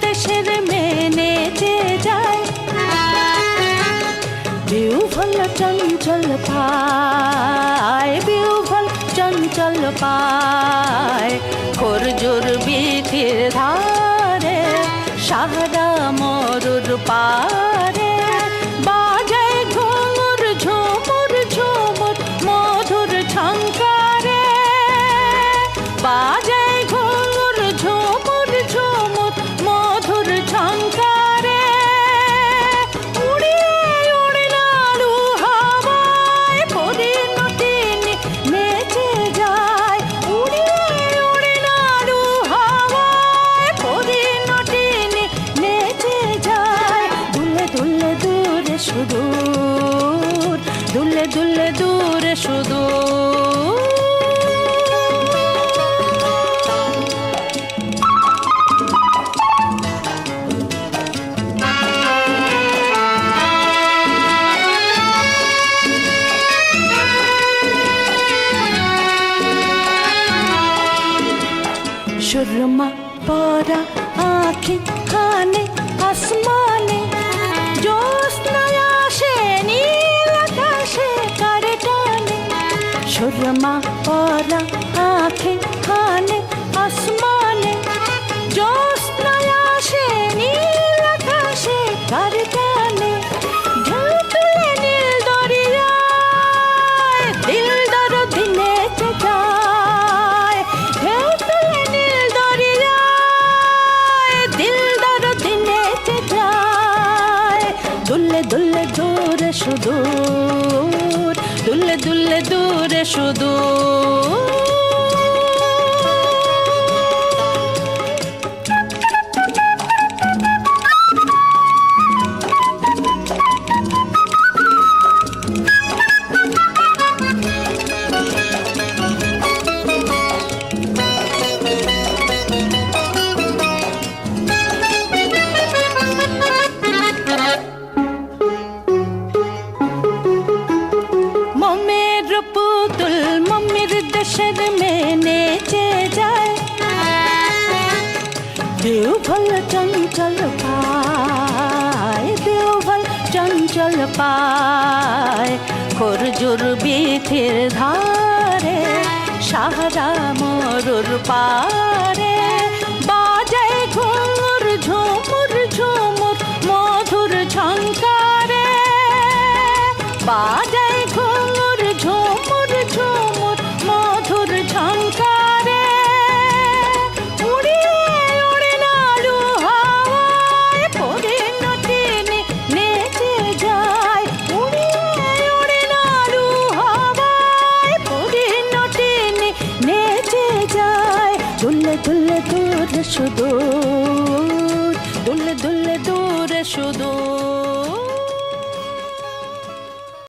দেশের মেনে যে যায়। বিউভল চঞ্চল পায়, বিউভল চঞ্চল পায়। খরজুর বিথির ধারে সাহরা মরুর পায়। সুদূর দুলে দুলে দূরে সুদূর। সুরমা পরা আঁখি খানে আসমানে সুরমা পরা আঁখি খানে, আসমানে। জ্যোৎস্নায় আসে, নীল আকাশে কারে টানে ঢেউ তুলে নীল দরিয়ায়, দিল দরদি নেচে যায় ঢেউ তুলে নীল দরিয়ায়, দুলে দুলে দূরে সুদূর দুলে দূরে সুদূর দেওভল চঞ্চল পায় দেওভল চঞ্চল পায়। খরজুর বিথির ধারে সাহারা মরুর পারে। সুদূর